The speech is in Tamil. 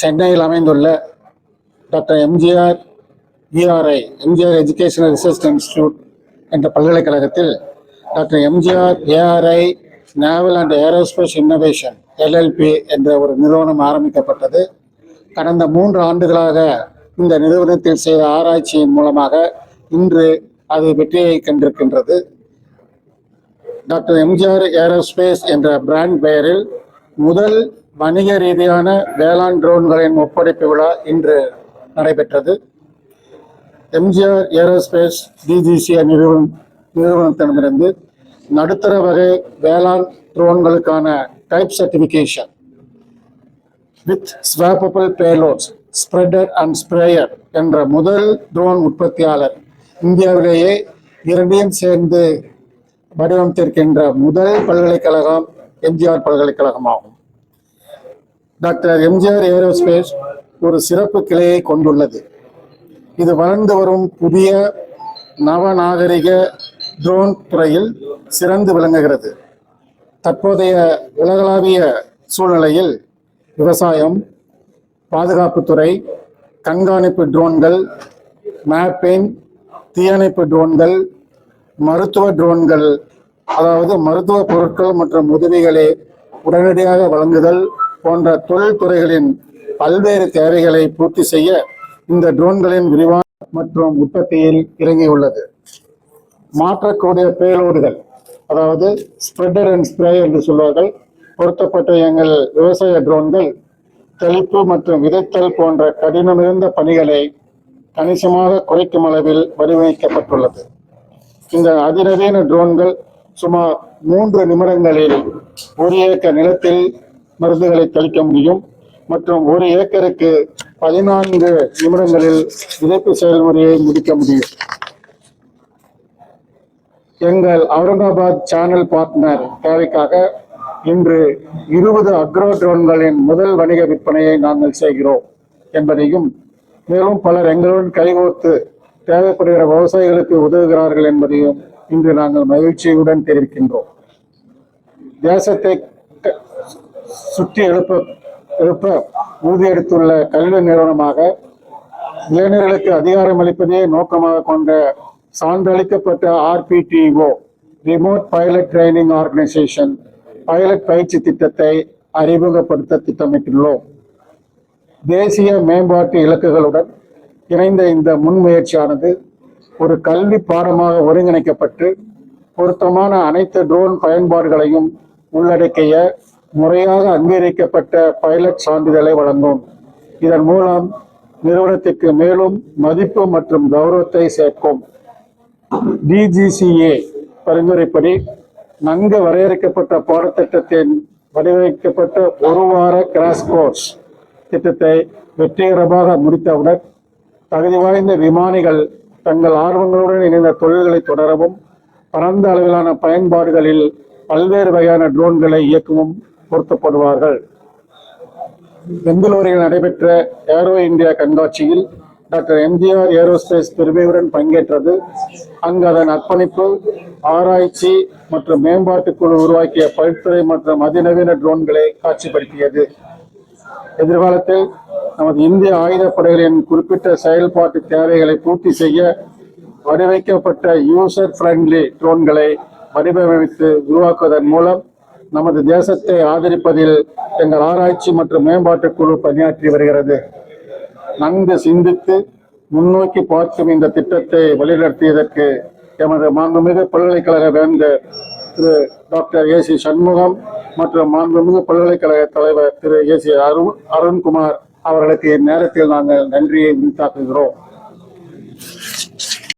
சென்னையில் அமைந்துள்ள doctor MGR ERI MGR educational research institute என்ற பல்கலைக்கழகத்தில் doctor MGR ARI naval and aerospace innovation LLP என்ற ஒரு நிறுவனம் ஆரம்பிக்கப்பட்டது. கடந்த மூன்று ஆண்டுகளாக இந்த நிறுவனத்தில் செய்த ஆராய்ச்சியின் மூலமாக இன்று அது வெற்றியை கண்டிருக்கின்றது. டாக்டர் எம்ஜிஆர் ஏரோஸ்பேஸ் என்ற பிராண்ட் பெயரில் முதல் வணிக ரீதியான வேளாண் ட்ரோன்களின் ஒப்படைப்பு விழா இன்று நடைபெற்றது. எம்ஜிஆர் ஏரோஸ்பேஸ் டிஜிசி நிறுவனம் நிறுவனத்திடமிருந்து நடுத்தர வகை வேளாண் ட்ரோன்களுக்கான type certification with swappable payloads spreader and sprayer என்ற முதல் ட்ரோன் உற்பத்தியாளர் இந்தியாவிலேயே இரண்டையும் சேர்ந்து வடிவமைத்திருக்கின்ற முதல் பல்கலைக்கழகம் எம்ஜிஆர் பல்கலைக்கழகமாகும். டாக்டர் எம்ஜிஆர் ஏரோஸ்பேஸ் ஒரு சிறப்பு கிளையை கொண்டுள்ளது. இது வளர்ந்து வரும் புதிய நவநாகரிக ட்ரோன் துறையில் சிறந்து விளங்குகிறது. தற்போதைய உலகளாவிய சூழ்நிலையில் விவசாயம் பாதுகாப்புத்துறை கண்காணிப்பு ட்ரோன்கள் மேப்பிங் தீயணைப்பு ட்ரோன்கள் மருத்துவ ட்ரோன்கள் அதாவது மருத்துவ பொருட்கள் மற்றும் உதவிகளை உடனடியாக வழங்குதல் போன்ற தொழில்துறைகளின் பல்வேறு தேவைகளை பூர்த்தி செய்ய இந்த ட்ரோன்களின் விரிவான மற்றும் உற்பத்தியில் இறங்கியுள்ளது. மாற்றக்கூடிய பேலோடுகள் அதாவது ஸ்ப்ரெடர் அண்ட் ஸ்ப்ரே என்று சொல்வார்கள் பொருத்தப்பட்ட எங்கள் விவசாய ட்ரோன்கள் தெளிப்பு மற்றும் விதைத்தல் போன்ற கடினமிருந்த பணிகளை கணிசமாக குறைக்கும் அளவில் வடிவமைக்கப்பட்டுள்ளது. இந்த அதிநவீன ட்ரோன்கள் சுமார் மூன்று நிமிடங்களில் ஒரு ஏக்கர் நிலத்தில் மருந்துகளை தெளிக்க முடியும். மற்றும் ஒரு ஏக்கருக்கு பதினான்கு நிமிடங்களில் விதைப்பு செயல்முறையை முடிக்க முடியும். எங்கள் அவுரங்காபாத் சேனல் பார்ட்னர் தேவைக்காக இன்று இருபது அக்ரோ ட்ரோன்களின் முதல் வணிக விற்பனையை நாங்கள் செய்கிறோம் என்பதையும் மேலும் பலர் எங்களுடன் கைகோர்த்து தேவைப்படுகிற விவசாயிகளுக்கு உதவுகிறார்கள் என்பதையும் இன்று நாங்கள் மகிழ்ச்சியுடன் தெரிவிக்கின்றோம். தேசத்தை சுற்றி எழுப்ப எழுப்ப உறுதியெடுத்துள்ள கல்வி நிறுவனமாக இளைஞர்களுக்கு அதிகாரம் அளிப்பதே நோக்கமாக கொண்ட சான்றளிக்கப்பட்ட RPTO remote pilot training organisation pilot பயிற்சி திட்டத்தை அறிமுகப்படுத்த திட்டமிட்டுள்ளோம். தேசிய மேம்பாட்டு இலக்குகளுடன் இணைந்த இந்த முன்முயற்சியானது ஒரு கல்வி பாடமாக ஒருங்கிணைக்கப்பட்டு பொருத்தமான அனைத்து ட்ரோன் பயன்பாடுகளையும் உள்ளடக்கிய முறையாக அங்கீகரிக்கப்பட்ட பைலட் சான்றிதழை வழங்கும். இதன் மூலம் நிறுவனத்திற்கு மேலும் மதிப்பு மற்றும் கௌரவத்தை சேர்க்கும். டிஜிசிஏ பரிந்துரைப்படி நன்கு வரையறுக்கப்பட்ட பாடத்திட்டத்தின் வடிவமைக்கப்பட்ட ஒரு வார கிராஷ் கோர்ஸ் திட்டத்தை வெற்றிகரமாக முடித்தவுடன் தகுதி வாய்ந்த விமானிகள் தங்கள் ஆர்வங்களுடன் இணைந்த தொழில்களை தொடரவும் பரந்த அளவிலான பயன்பாடுகளில் பல்வேறு வகையான ட்ரோன்களை இயக்கவும் பொருத்தப்படுவார்கள். பெங்களூரில் நடைபெற்ற ஏரோ இந்தியா கண்காட்சியில் டாக்டர் எம்ஜிஆர் ஏரோஸ்பேஸ் பெருமையுடன் பங்கேற்றது. அங்கு அதன் அர்ப்பணிப்பு ஆராய்ச்சி மற்றும் மேம்பாட்டு குழு உருவாக்கிய பல்துறை மற்றும் அதிநவீன ட்ரோன்களை காட்சிப்படுத்தியது. எதிர்காலத்தில் நமது இந்திய ஆயுதப்படைகளின் குறிப்பிட்ட செயல்பாட்டு தேவைகளை பூர்த்தி செய்ய வடிவமைக்கப்பட்ட யூசர் ஃப்ரெண்ட்லி ட்ரோன்களை வடிவமைத்து உருவாக்குவதன் மூலம் நமது தேசத்தை ஆதரிப்பதில் எங்கள் ஆராய்ச்சி மற்றும் மேம்பாட்டுக் குழு பணியாற்றி வருகிறது. நன்கு சிந்தித்து முன்னோக்கி பார்க்கும் இந்த திட்டத்தை வழிநடத்தியதற்கு எமது மாண்புமிகு பல்கலைக்கழக வேந்தர் Thiru doctor A C Shanmugam மற்றும் மாண்புமிகு பல்கலைக்கழக தலைவர் திரு ஏ சி அருண் அருண்குமார் அவர்களுக்கு இந்நேரத்தில் நாங்கள் நன்றியை உரித்தாக்குகிறோம்